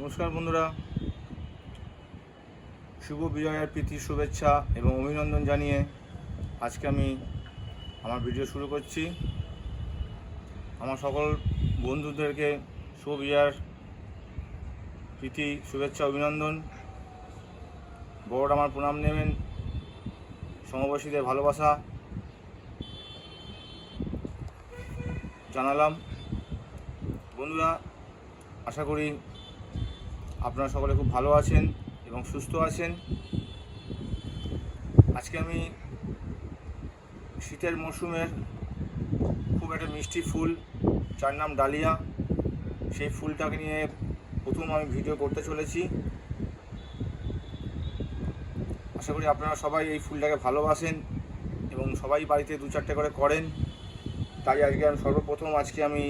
নমস্কার বন্ধুরা। শুভ বিজয়ের প্রীতি, শুভেচ্ছা এবং অভিনন্দন জানিয়ে আজকে আমি আমার ভিডিও শুরু করছি। আমার সকল বন্ধুদেরকে শুভ বিজয়ের প্রীতি, শুভেচ্ছা, অভিনন্দন। বড়রা আমার প্রণাম নেবেন। সমবয়সীদের ভালোবাসা জানালাম। বন্ধুরা, আশা করি আপনারা সকলে খুব ভালো আছেন এবং সুস্থ আছেন। আজকে আমি শীতের মরশুমের খুব একটা মিষ্টি ফুল, যার নাম ডালিয়া, সেই ফুলটাকে নিয়ে প্রথম আমি ভিডিও করতে চলেছি। আশা করি আপনারা সবাই এই ফুলটাকে ভালোবাসেন এবং সবাই বাড়িতে দু চারটে করে করেন। তাই আজকে আমি সর্বপ্রথম আজকে আমি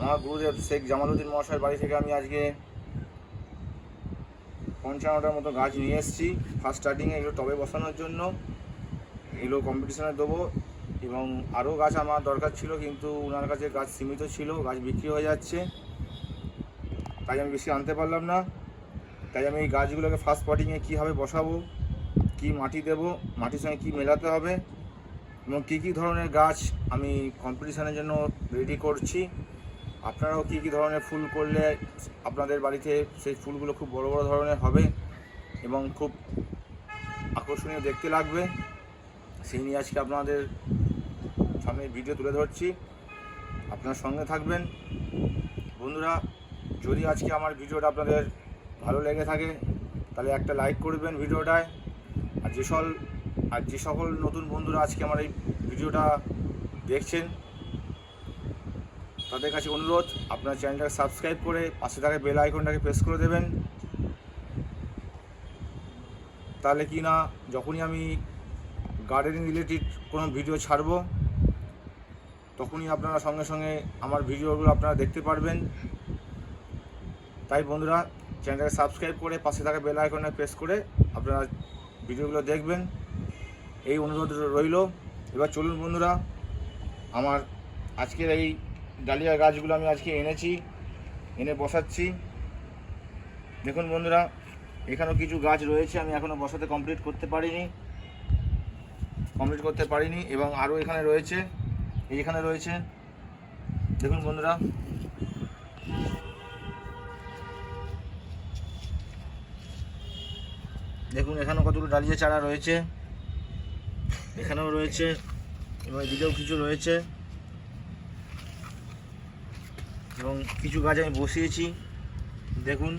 আমার গুরুদেব শেখ জামালউদ্দিন মহাশয়ের বাড়ি থেকে আমি আজকে পঞ্চান্নটার মতো গাছ নিয়ে এসেছি। ফার্স্ট স্টার্টিংয়ে এগুলো টবে বসানোর জন্য। এগুলো কম্পিটিশনে দেবো। এবং আরও গাছ আমার দরকার ছিল, কিন্তু ওনার কাছে গাছ সীমিত ছিল, গাছ বিক্রি হয়ে যাচ্ছে। তাই আমি বেশি আনতে পারলাম না। তাই আমি এই গাছগুলোকে ফার্স্ট পটিংয়ে কীভাবে বসাবো, কী মাটি দেব, মাটির সঙ্গে কী মেলাতে হবে, এবং কী কী ধরনের গাছ আমি কম্পিটিশানের জন্য রেডি করছি। আপনারাও কী কী ধরনের ফুল করলে আপনাদের বাড়িতে সেই ফুলগুলো খুব বড় বড় ধরনের হবে এবং খুব আকর্ষণীয় দেখতে লাগবে? সেই নিয়ে আজকে আপনাদের সামনে ভিডিও তুলে ধরছি। আপনার সঙ্গে থাকবেন। বন্ধুরা, যদি আজকে আমার ভিডিওটা আপনাদের ভালো লেগে থাকে, তাহলে একটা লাইক করবেন ভিডিওটায়। আর যে সকল আর যে সকল নতুন বন্ধুরা আজকে আমার এই ভিডিওটা দেখছেন তাদের কাছে অনুরোধ, আপনার চ্যানেলটাকে সাবস্ক্রাইব করে পাশে থাকা বেল আইকনটাকে প্রেস করে দেবেন। তাহলে কি না, যখনই আমি গার্ডেনিং রিলেটেড কোনো ভিডিও ছাড়বো, তখনই আপনারা সঙ্গে সঙ্গে আমার ভিডিওগুলো আপনারা দেখতে পারবেন। তাই বন্ধুরা, চ্যানেলটাকে সাবস্ক্রাইব করে পাশে থাকা বেল আইকনে প্রেস করে আপনারা ভিডিওগুলো দেখবেন। এই অনুরোধ রইল। এবার চলুন বন্ধুরা, আমার আজকের এই ডালিয়া গাছগুলো আমি আজকে এনেছি, এনে বসাচ্ছি। দেখুন বন্ধুরা, এখানেও কিছু গাছ রয়েছে, আমি এখনও বসাতে কমপ্লিট করতে পারিনি। কমপ্লিট করতে পারিনি, এবং আরও এখানে রয়েছে এইখানে রয়েছে। দেখুন বন্ধুরা, দেখুন এখানেও কতগুলো ডালিয়া চারা রয়েছে, এখানেও রয়েছে, এবং এদিকেও কিছু রয়েছে। এবং কিছু গাছ আমি বসিয়েছি। দেখুন,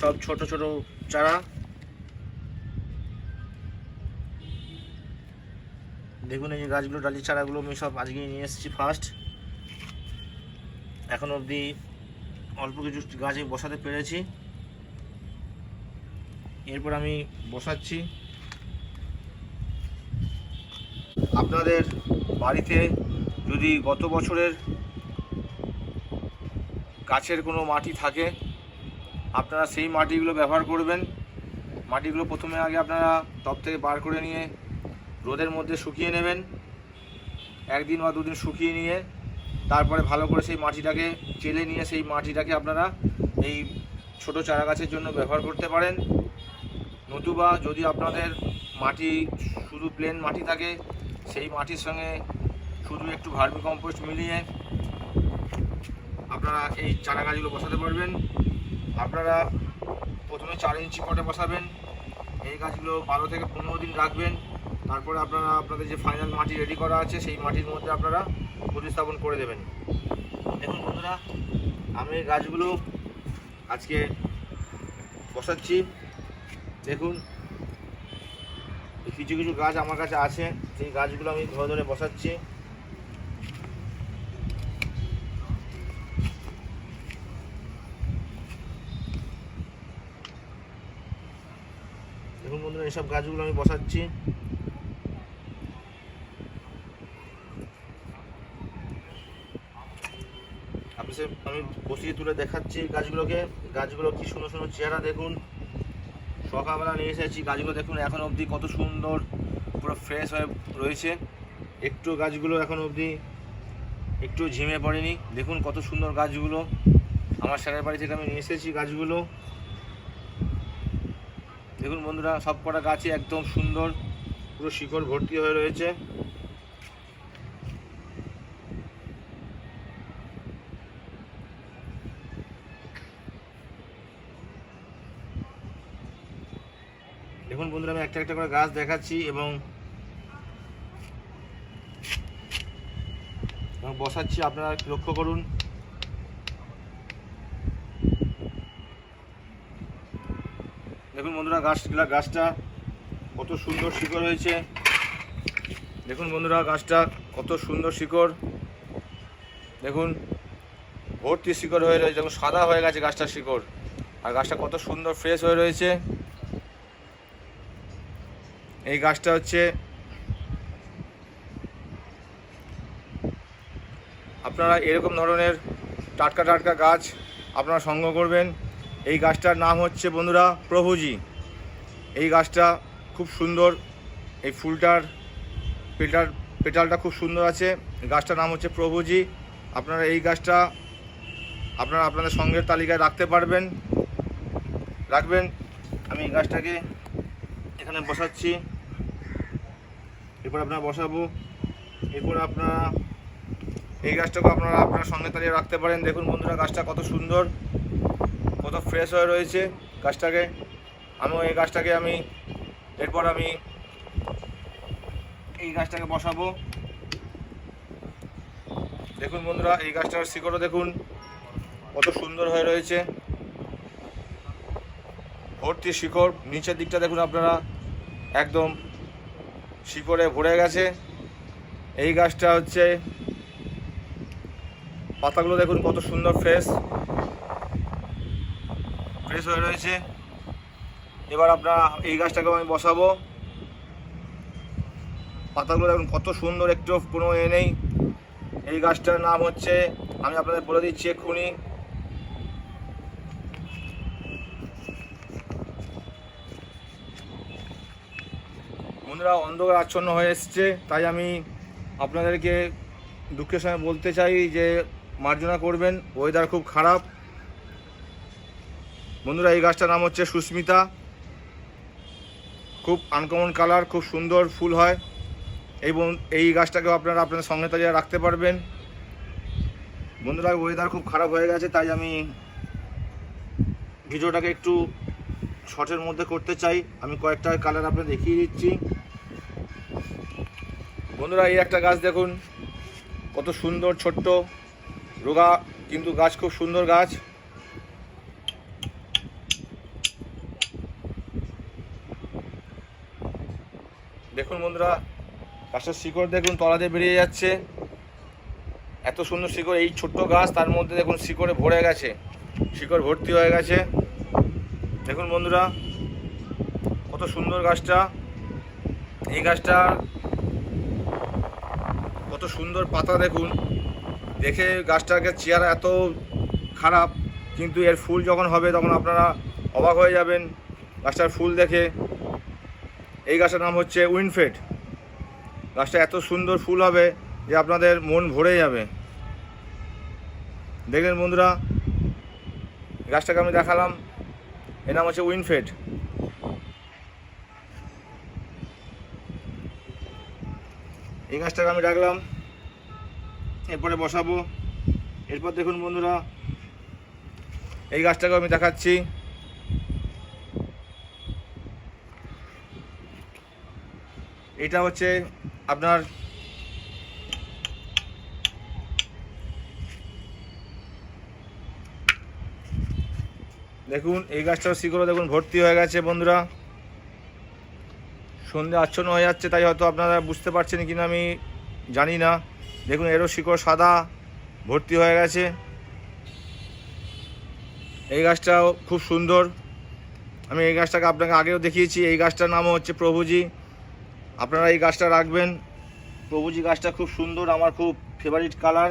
সব ছোট ছোট চারা। দেখুন, এই যে গাছগুলো ডালি চারাগুলো আমি সব আজকে নিয়ে এসেছি ফার্স্ট এখন অবধি অল্প কিছু গাছে বসাতে পেরেছি। এরপর আমি বসাচ্ছি। আপনাদের বাড়িতে যদি গত বছরের গাছের কোনো মাটি থাকে, আপনারা সেই মাটিগুলো ব্যবহার করবেন। মাটিগুলো প্রথমে আগে আপনারা টপ থেকে বার করে নিয়ে রোদের মধ্যে শুকিয়ে নেবেন। একদিন বা দুদিন শুকিয়ে নিয়ে তারপরে ভালো করে সেই মাটিটাকে চেলে নিয়ে সেই মাটিটাকে আপনারা এই ছোট চারা গাছের জন্য ব্যবহার করতে পারেন। নতুবা যদি আপনাদের মাটি শুধু প্লেন মাটি থাকে, সেই মাটির সঙ্গে শুধু একটু ভার্মি কম্পোস্ট মিলিয়ে আপনারা এই চারা গাছগুলো বসাতে পারবেন। আপনারা প্রথমে চার ইঞ্চি পটে বসাবেন। এই গাছগুলো বারো থেকে পনেরো দিন রাখবেন। তারপরে আপনারা আপনাদের যে ফাইনাল মাটি রেডি করা আছে, সেই মাটির মধ্যে আপনারা প্রতিস্থাপন করে দেবেন। দেখুন বন্ধুরা, আমি এই গাছগুলো আজকে বসাচ্ছি। দেখুন, কিছু কিছু গাছ আমার কাছে আছে। সেই গাছগুলো আমি ধরে ধরে বসাচ্ছি দেখুন বন্ধুরা এইসব গাছগুলো আমি বসাচ্ছি। আপনি সে আমি বসিয়ে তুলে দেখাচ্ছি গাছগুলোকে। গাছগুলো কি সুন্দর সুন্দর চেহারা দেখুন। সকালবেলা নিয়ে এসেছি। গাছগুলো দেখুন এখন অবধি কত সুন্দর, পুরো ফ্রেশ হয়ে রয়েছে। একটু গাছগুলো এখন অবধি একটু ঝিমে পড়েনি। দেখুন কত সুন্দর গাছগুলো। আমার স্যারের বাড়ি থেকে আমি নিয়ে এসেছি গাছগুলো। দেখুন বন্ধুরা সব কটা গাছই একদম সুন্দর, পুরো শিকড় ভর্তি হয়ে রয়েছে। দেখুন বন্ধুরা, আমি একটা একটা করে গাছ দেখাচ্ছি এবং বসাচ্ছি। আপনারা লক্ষ্য করুন দেখুন বন্ধুরা গাছগুলা গাছটা কত সুন্দর শিকড় হয়েছে। দেখুন বন্ধুরা, গাছটা কত সুন্দর শিকড়। দেখুন, ভর্তি শিকড় হয়ে রয়েছে, দেখুন, সাদা হয়ে গেছে গাছটার শিকড়। আর গাছটা কত সুন্দর ফ্রেশ হয়ে রয়েছে। এই গাছটা হচ্ছে আপনারা এরকম ধরনের টাটকা টাটকা গাছ আপনারা সংগ্রহ করবেন। এই গাছটার নাম হচ্ছে বন্ধুরা প্রভুজি। এই গাছটা খুব সুন্দর, এই ফুলটার পেটাল পেটালটা খুব সুন্দর আছে। গাছটার নাম হচ্ছে প্রভুজি। আপনারা এই গাছটা আপনারা আপনাদের সঙ্গের তালিকায় রাখতে পারবেন। রাখবেন। আমি এই গাছটাকে এখানে বসাচ্ছি। এরপর আপনারা বসাবো। এরপর আপনারা এই গাছটাকে আপনারা আপনার সঙ্গে তালিয়ে রাখতে পারেন। দেখুন বন্ধুরা, গাছটা কত সুন্দর, কত ফ্রেশ হয়ে রয়েছে গাছটাকে। আমিও এই গাছটাকে আমি এরপর আমি এই গাছটাকে বসাবো। দেখুন বন্ধুরা, এই গাছটার শিকড়ও দেখুন, কত সুন্দর হয়ে রয়েছে। ভর্তি শিকড়, নিচের দিকটা দেখুন আপনারা, একদম শিকড়ে ভরে গেছে। এই গাছটা হচ্ছে, পাতাগুলো দেখুন কত সুন্দর ফ্রেশ ফ্রেশ হয়ে রয়েছে। এবার আপনার এই গাছটাকে আমি বসাবো। পাতাগুলো দেখুন কত সুন্দর, একটু কোনো এ নেই। এই গাছটার নাম হচ্ছে, আমি আপনাদের বলে দিচ্ছি এক্ষুনি। বন্ধুরা, অন্ধকার আচ্ছন্ন হয়ে এসছে, তাই আমি আপনাদেরকে দুঃখের সঙ্গে বলতে চাই যে মার্জনা করবেন ওয়েদার খুব খারাপ। বন্ধুরা, এই গাছটার নাম হচ্ছে সুস্মিতা। খুব আনকমন কালার খুব সুন্দর ফুল হয়। এবং এই গাছটাকেও আপনারা আপনাদের সঙ্গে তালিয়ে রাখতে পারবেন। বন্ধুরা ওয়েদার খুব খারাপ হয়ে গেছে, তাই আমি ভিডিওটাকে একটু শর্টের মধ্যে করতে চাই। আমি কয়েকটা কালার আপনাদের দেখিয়ে দিচ্ছি। বন্ধুরা, এই একটা গাছ দেখুন, কত সুন্দর, ছোট্ট রোগা, কিন্তু গাছ খুব সুন্দর গাছ। দেখুন বন্ধুরা গাছটার শিকড় দেখুন, তলাতে বেরিয়ে যাচ্ছে। এত সুন্দর শিকড়, এই ছোট্ট গাছ, তার মধ্যে দেখুন শিকড়ে ভরে গেছে। শিকড় ভর্তি হয়ে গেছে। দেখুন বন্ধুরা, কত সুন্দর গাছটা। এই গাছটা কত সুন্দর পাতা দেখুন। দেখে গাছটাকে চেয়ারা এত খারাপ, কিন্তু এর ফুল যখন হবে, তখন আপনারা অবাক হয়ে যাবেন। গাছটার ফুল দেখে। এই গাছটার নাম হচ্ছে উইনফেড। গাছটা এত সুন্দর ফুল হবে যে আপনাদের মন ভরে যাবে। দেখলেন বন্ধুরা, গাছটাকে আমি দেখালাম। এর নাম হচ্ছে উইনফেড। এই গাছটাকে আমি রাখলাম। এরপরে বসাবো। এরপর দেখুন বন্ধুরা, এই গাছটাকে আমি দেখাচ্ছি। এটা হচ্ছে আপনার দেখুন, এই গাছটার শিকড়ও দেখুন, ভর্তি হয়ে গেছে বন্ধুরা। সন্ধে আচ্ছন্ন হয়ে যাচ্ছে, তাই হয়তো আপনারা বুঝতে পারছেন কিনা আমি জানি না। দেখুন, এরও শিকড় সাদা, ভর্তি হয়ে গেছে। এই গাছটাও খুব সুন্দর। আমি এই গাছটাকে আপনাকে আগেও দেখিয়েছি, এই গাছটার নামও হচ্ছে প্রভুজি। আপনারা এই গাছটা রাখবেন। প্রভুজি গাছটা খুব সুন্দর, আমার খুব ফেভারিট কালার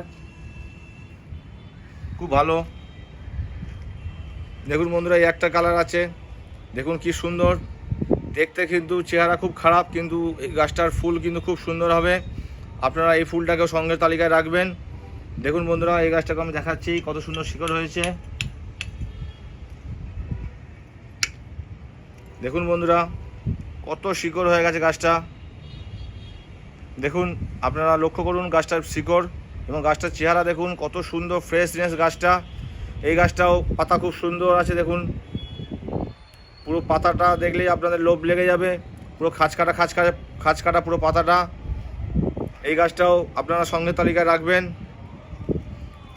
খুব ভালো। দেখুন বন্ধুরা, এই একটা কালার আছে। দেখুন কি সুন্দর। দেখতে কিন্তু চেহারা খুব খারাপ, কিন্তু এই গাছটার ফুল কিন্তু খুব সুন্দর হবে। আপনারা এই ফুলটাকেও সঙ্গে তালিকায় রাখবেন। দেখুন বন্ধুরা, এই গাছটাকে আমি দেখাচ্ছি, কত সুন্দর শিকড় হয়েছে। দেখুন বন্ধুরা, কত শিকড় হয়ে গেছে গাছটা। দেখুন, আপনারা লক্ষ্য করুন গাছটার শিকড় এবং গাছটার চেহারা দেখুন, কত সুন্দর ফ্রেশনেস গাছটা। এই গাছটাও পাতা খুব সুন্দর আছে, দেখুন। পুরো পাতাটা দেখলেই আপনাদের লোভ লেগে যাবে। পুরো খাঁচ কাটা খাঁচ কাটা খাঁচ কাটা পুরো পাতাটা। এই গাছটাও আপনারা সঙ্গে তালিকায় রাখবেন।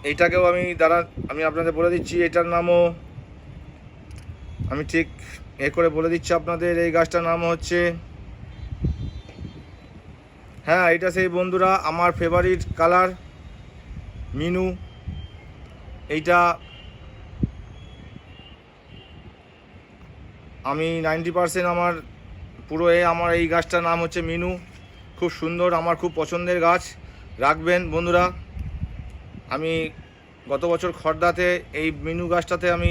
এইটাকেও আমি দাঁড়া আমি আপনাদের বলে দিচ্ছি, এটার নামও আমি ঠিক এ করে বলে দিচ্ছি আপনাদের। এই গাছটার নাম হচ্ছে হ্যাঁ এটা সেই বন্ধুরা আমার ফেভারিট কালার মিনু। এইটা আমি নাইনটি পারসেন্ট আমার, পুরো এ আমার এই গাছটার নাম হচ্ছে মিনু। খুব সুন্দর, আমার খুব পছন্দের গাছ। রাখবেন বন্ধুরা। আমি গত বছর খর্দাতে এই মিনু গাছটাতে আমি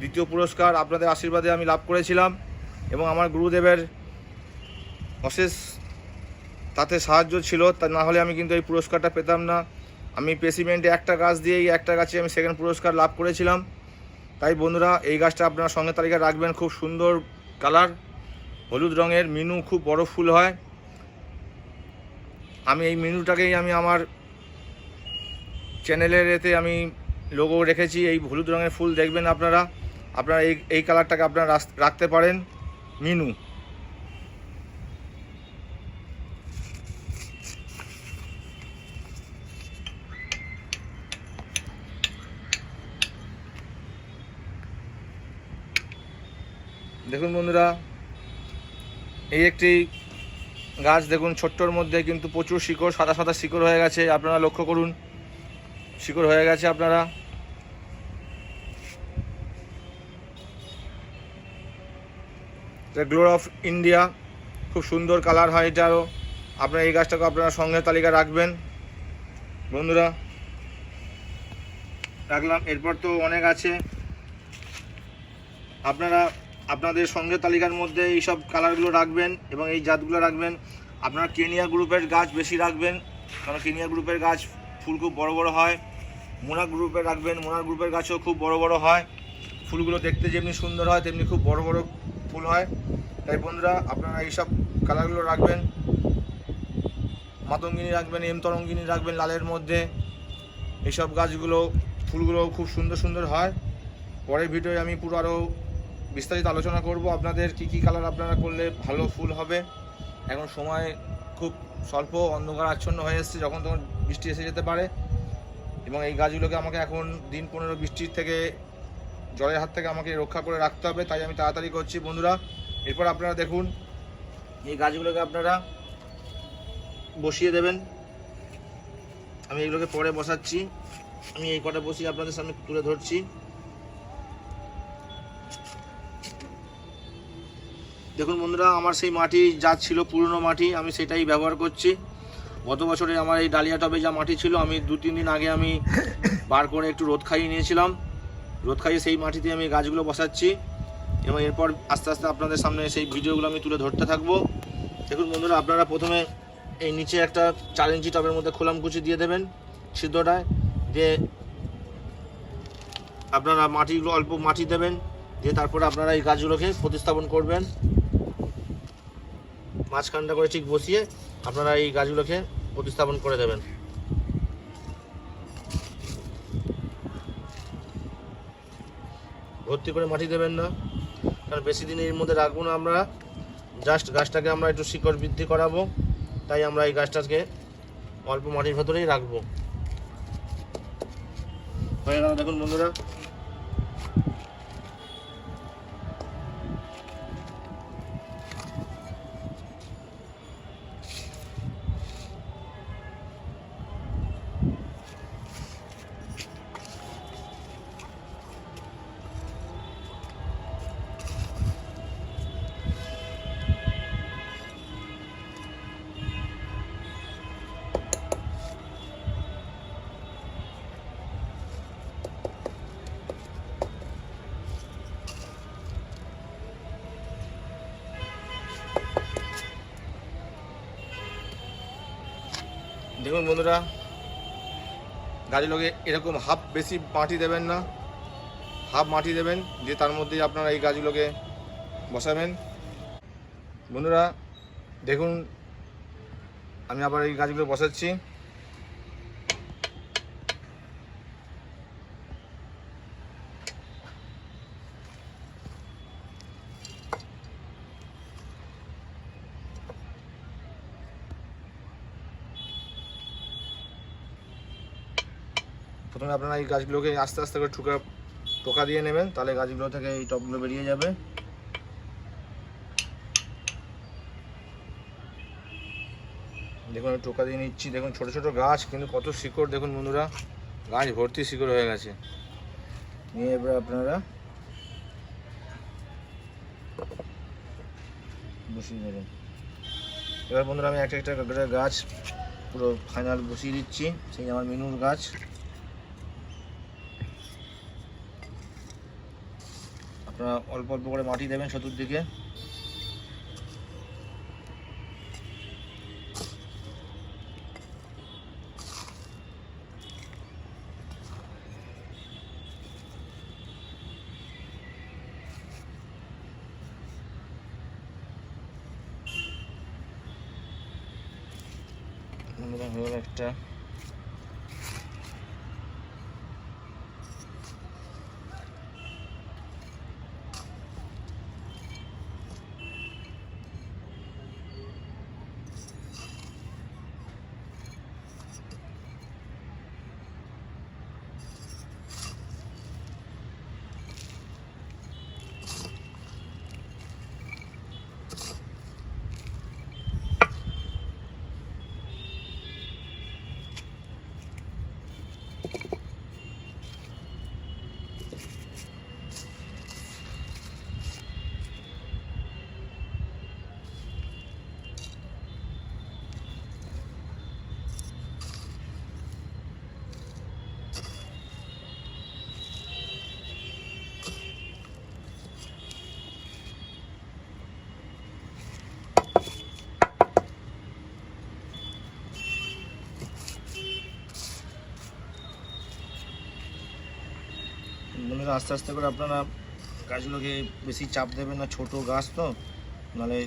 দ্বিতীয় পুরস্কার আপনাদের আশীর্বাদে আমি লাভ করেছিলাম এবং আমার গুরুদেবের অশেষ তাতে সাহায্য ছিল, তা না হলে আমি কিন্তু এই পুরস্কারটা পেতাম না। আমি পেসিমেন্টে একটা গাছ দিয়েই একটা গাছে আমি সেকেন্ড পুরস্কার লাভ করেছিলাম। তাই বন্ধুরা, এই গাছটা আপনারা সঙ্গে তালিকায় রাখবেন, খুব সুন্দর কালার হলুদ রঙের, মিনু খুব বড় ফুল হয়। আমি এই মিনুটাকেই আমি আমার চ্যানেলের এতে আমি লোগো রেখেছি, এই হলুদ রঙের ফুল দেখবেন আপনারা। আপনারা এই এই কালারটাকে আপনারা রাখতে পারেন। মিনু। দেখুন বন্ধুরা, এই একটি গাছ দেখুন, ছোট্টর মধ্যে কিন্তু প্রচুর শিকড়, সাদা সাদা শিকড় হয়ে গেছে, আপনারা লক্ষ্য করুন, শিকড় হয়ে গেছে আপনারা। গ্লোর অফ ইন্ডিয়া খুব সুন্দর কালার হয় এটারও আপনারা এই গাছটাকে আপনারা সঙ্গে তালিকা রাখবেন। বন্ধুরা, রাখলাম, এরপর তো অনেক আছে। আপনারা আপনাদের সঙ্গে তালিকার মধ্যে এই সব কালারগুলো রাখবেন এবং এই জাতগুলো রাখবেন। আপনারা কেনিয়া গ্রুপের গাছ বেশি রাখবেন, কারণ কেনিয়া গ্রুপের গাছ ফুল খুব বড় বড় হয়। মোনা গ্রুপের রাখবেন, মোনা গ্রুপের গাছও খুব বড় বড় হয়। ফুলগুলো দেখতে যেমনি সুন্দর হয়, তেমনি খুব বড় বড় ফুল হয়। তাই বন্ধুরা, আপনারা এইসব কালারগুলো রাখবেন। মাতঙ্গিনী রাখবেন, এম তরঙ্গিনী রাখবেন লালের মধ্যে। এইসব গাছগুলো ফুলগুলো খুব সুন্দর সুন্দর হয়। পরের ভিডিওয়ে আমি পুরো আরও বিস্তারিত আলোচনা করব। আপনাদের কি কি কালার আপনারা করলে ভালো ফুল হবে? এখন সময় খুব স্বল্প, অন্ধকার আচ্ছন্ন হয়ে এসছে, যখন তখন বৃষ্টি এসে যেতে পারে। এবং এই গাছগুলোকে আমাকে এখন দিন পনেরো বৃষ্টির থেকে, জলের হাত থেকে আমাকে রক্ষা করে রাখতে হবে। তাই আমি তাড়াতাড়ি করছি, বন্ধুরা। এরপর আপনারা দেখুন, এই গাছগুলোকে আপনারা বসিয়ে দেবেন। আমি এগুলোকে পরে বসাচ্ছি। আমি এই কটা বসিয়ে আপনাদের সামনে তুলে ধরছি। দেখুন বন্ধুরা, আমার সেই মাটি যা ছিল পুরনো মাটি, আমি সেটাই ব্যবহার করছি। গত বছরে আমার এই ডালিয়া টবে যা মাটি ছিল, আমি দু, তিন দিন আগে আমি বার করে একটু রোদ খাইয়ে নিয়েছিলাম। রোদ খাইয়ে সেই মাটিতে আমি গাছগুলো বসাচ্ছি এবং এরপর আস্তে আস্তে আপনাদের সামনে সেই ভিডিওগুলো আমি তুলে ধরতে থাকব। দেখুন বন্ধুরা, আপনারা প্রথমে এই নিচে একটা চার ইঞ্চি টবের মধ্যে খোলাম কুচি দিয়ে দেবেন ছিদ্রটায়। দিয়ে আপনারা মাটিগুলো অল্প মাটি দেবেন, দিয়ে তারপরে আপনারা এই গাছগুলোকে প্রতিস্থাপন করবেন। মাঝখানটা করে ঠিক বসিয়ে আপনারা এই গাছগুলোকে প্রতিস্থাপন করে দেবেন। ভর্তি করে মাটি দেবেন না। কারণ বেশি দিন এর মধ্যে রাখব না আমরা। জাস্ট গাছটাকে আমরা একটু শিকড় বৃদ্ধি করাবো। তাই আমরা এই গাছটাকে অল্প মাটির ভেতরেই রাখব। হয়ে গেল দেখুন বন্ধুরা দেখুন বন্ধুরা গাছগুলোকে এরকম হাফ বেশি মাটি দেবেন না, হাফ মাটি দেবেন, দিয়ে তার মধ্যে আপনারা এই গাছগুলোকে বসাবেন। বন্ধুরা, দেখুন, আমি আবার এই গাছগুলো বসাচ্ছি। প্রথমে আপনারা এই গাছগুলোকে আস্তে আস্তে করে ঠুকা টোকা দিয়ে নেবেন, তাহলে গাছগুলো থেকে এই টপগুলো বেরিয়ে যাবে। দেখুন টোকা দিয়ে নিচ্ছি। দেখুন, ছোট ছোট গাছ, কিন্তু কত শিকড়। দেখুন, বন্ধুরা, গাছ ভর্তি শিকড় হয়ে গেছে। নিয়ে এবার আপনারা বসিয়ে দেবেন। এবার বন্ধুরা, আমি একটা একটা গাছ পুরো ফাইনাল বসিয়ে দিচ্ছি। সেই আমার মিনুর গাছ। আপনারা অল্প অল্প করে মাটি দেবেন চতুর্দিকে বন্ধুরা হয়ে গেল একটা বন্ধুরা আস্তে আস্তে করে আপনারা গাছগুলোকে বেশি চাপ দেবেন না, ছোট গাছ তো, নাহলে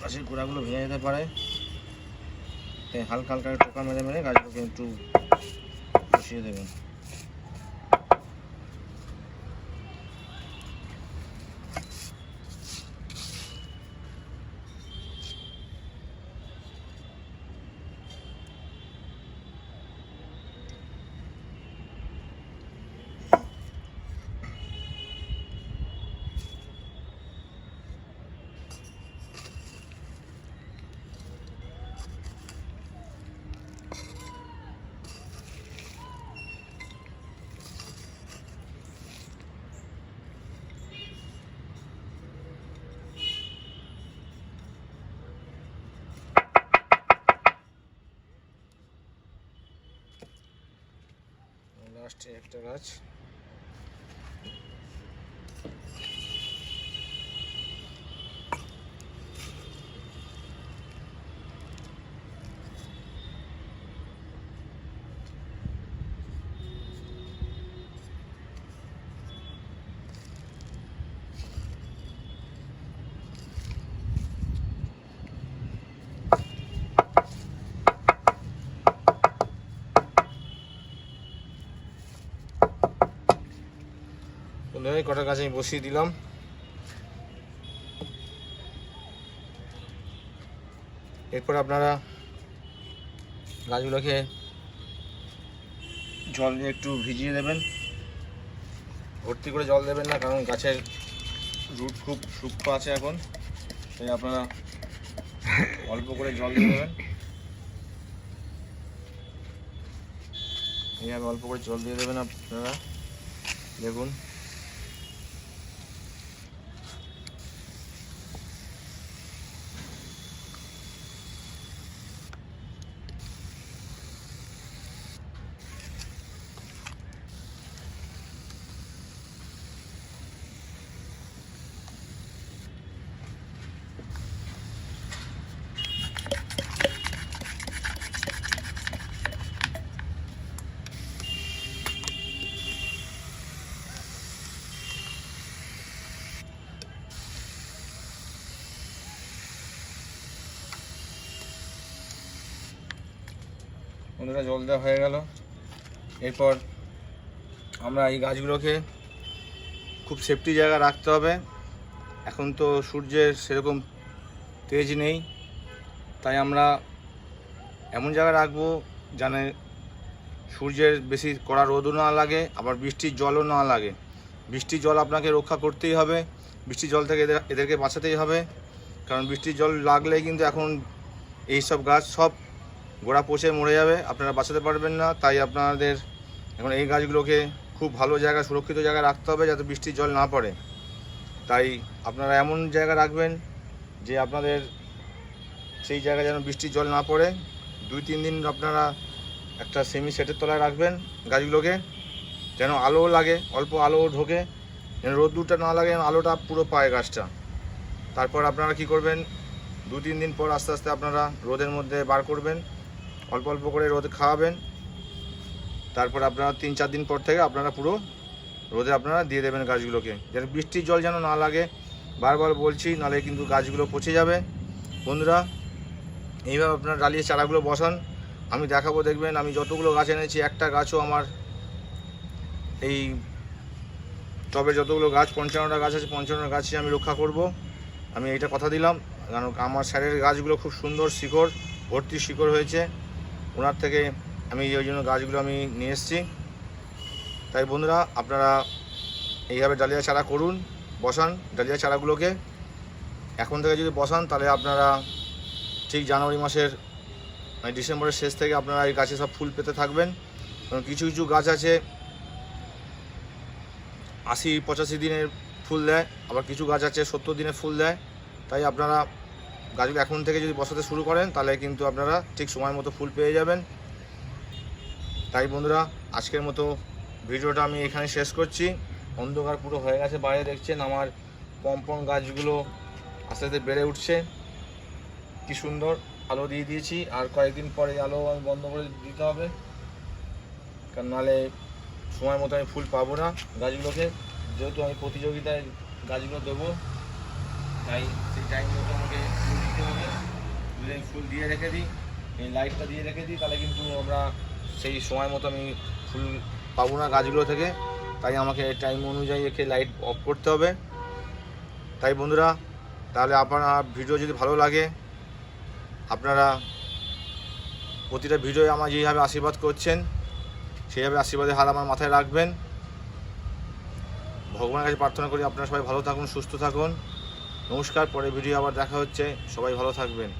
গাছের গোড়াগুলো ভেঙে যেতে পারে। তাই হালকা হালকা টোকা মেরে মেরে গাছগুলোকে একটু বসিয়ে দেবেন। লাস্টে একটা গাছ বন্ধুরা এই কটা গাছ আমি বসিয়ে দিলাম। এরপর আপনারা গাছগুলোকে জল দিয়ে একটু ভিজিয়ে দেবেন। ভর্তি করে জল দেবেন না, কারণ গাছের রুট খুব সূক্ষ্ম আছে এখন। তাই আপনারা অল্প করে জল দিয়ে দেবেন। এইভাবে অল্প করে জল দিয়ে দেবেন আপনারা। দেখুন। বন্ধুরা, জল দেওয়া হয়ে গেল। এরপর আমরা এই গাছগুলোকে খুব সেফটি জায়গা রাখতে হবে। এখন তো সূর্যের সেরকম তেজ নেই। তাই আমরা এমন জায়গায় রাখব যেন সূর্যের বেশি কড়া রোদও না লাগে, আবার বৃষ্টির জলও না লাগে। বৃষ্টির জল আপনাকে রক্ষা করতেই হবে। বৃষ্টির জল থেকে এদের এদেরকে বাঁচাতেই হবে। কারণ বৃষ্টির জল লাগলেই কিন্তু এখন এই সব গাছ সব গোড়া পচে মরে যাবে, আপনারা বাঁচাতে পারবেন না। তাই আপনাদের এখন এই গাছগুলোকে খুব ভালো জায়গা, সুরক্ষিত জায়গায় রাখতে হবে যাতে বৃষ্টির জল না পড়ে। তাই আপনারা এমন জায়গা রাখবেন যে আপনাদের সেই জায়গায় যেন বৃষ্টির জল না পড়ে। দুই, তিন দিন আপনারা একটা সেমি সেটের তলায় রাখবেন গাছগুলোকে, যেন আলো লাগে, অল্প আলো ঢোকে, যেন রোদ্দুরটা না লাগে আলোটা পুরো পায় গাছটা। তারপর আপনারা কি করবেন? দু, তিন দিন পর আস্তে আস্তে আপনারা রোদের মধ্যে বার করবেন। অল্প অল্প করে রোদ খাওয়াবেন। তারপর আপনারা তিন চার দিন পর থেকে আপনারা পুরো রোদে আপনারা দিয়ে দেবেন গাছগুলোকে। যেন বৃষ্টির জল যেন না লাগে। বারবার বলছি নাহলে কিন্তু গাছগুলো পচে যাবে। বন্ধুরা, এইভাবে আপনার ডালিয়ে চারাগুলো বসান। আমি দেখাবো, দেখবেন আমি যতগুলো গাছ এনেছি, একটা গাছও আমার এই টবে যতগুলো গাছ, পঞ্চান্নটা গাছ আছে পঞ্চান্ন গাছই আমি রক্ষা করব। আমি এইটা কথা দিলাম। কারণ আমার স্যারের গাছগুলো খুব সুন্দর শিকড়, ভর্তি শিকড় হয়েছে। ওনার থেকে আমি ওই জন্য গাছগুলো আমি নিয়ে এসেছি। তাই বন্ধুরা, আপনারা এইভাবে ডালিয়া চারা করুন, বসান ডালিয়া চারাগুলোকে। এখন থেকে যদি বসান, তাহলে আপনারা ঠিক জানুয়ারি মাসের মানে ডিসেম্বরের শেষ থেকে আপনারা এই গাছে সব ফুল পেতে থাকবেন। কারণ কিছু কিছু গাছ আছে, আশি, পঁচাশি দিনের ফুল দেয়, আবার কিছু গাছ আছে সত্তর দিনে ফুল দেয়। তাই আপনারা গাছগুলো এখন থেকে যদি বসাতে শুরু করেন, তাহলে কিন্তু আপনারা ঠিক সময় মতো ফুল পেয়ে যাবেন। তাই বন্ধুরা, আজকের মতো ভিডিওটা আমি এখানে শেষ করছি। অন্ধকার পুরো হয়ে গেছে বাইরে, দেখছেন আমার পম্পন গাছগুলো আস্তে আস্তে বেড়ে উঠছে। কি সুন্দর আলো দিয়ে দিয়েছি, আর কয়েকদিন পরে আলো আমি বন্ধ করে দিতে হবে। কারণ নাহলে সময় মতো আমি ফুল পাবো না গাছগুলোকে। যেহেতু আমি প্রতিযোগিতায় গাছগুলো দেবো, তাই সেই টাইমগুলোতে আমাকে দিতে হবে ফুল দিয়ে রেখে দিই, এই লাইটটা দিয়ে রেখে দিই, তাহলে কিন্তু আমরা সেই সময় মতো আমি ফুল পাবো না গাছগুলো থেকে। তাই আমাকে টাইম অনুযায়ী একে লাইট অফ করতে হবে। তাই বন্ধুরা, তাহলে আপনার ভিডিও যদি ভালো লাগে, আপনারা প্রতিটা ভিডিওয়ে আমার যেভাবে আশীর্বাদ করছেন সেইভাবে আশীর্বাদের হার আমার মাথায় রাখবেন। ভগবানের কাছে প্রার্থনা করি আপনারা সবাই ভালো থাকুন, সুস্থ থাকুন। নমস্কার পরে ভিডিও আবার দেখা হচ্ছে। সবাই ভালো থাকবেন।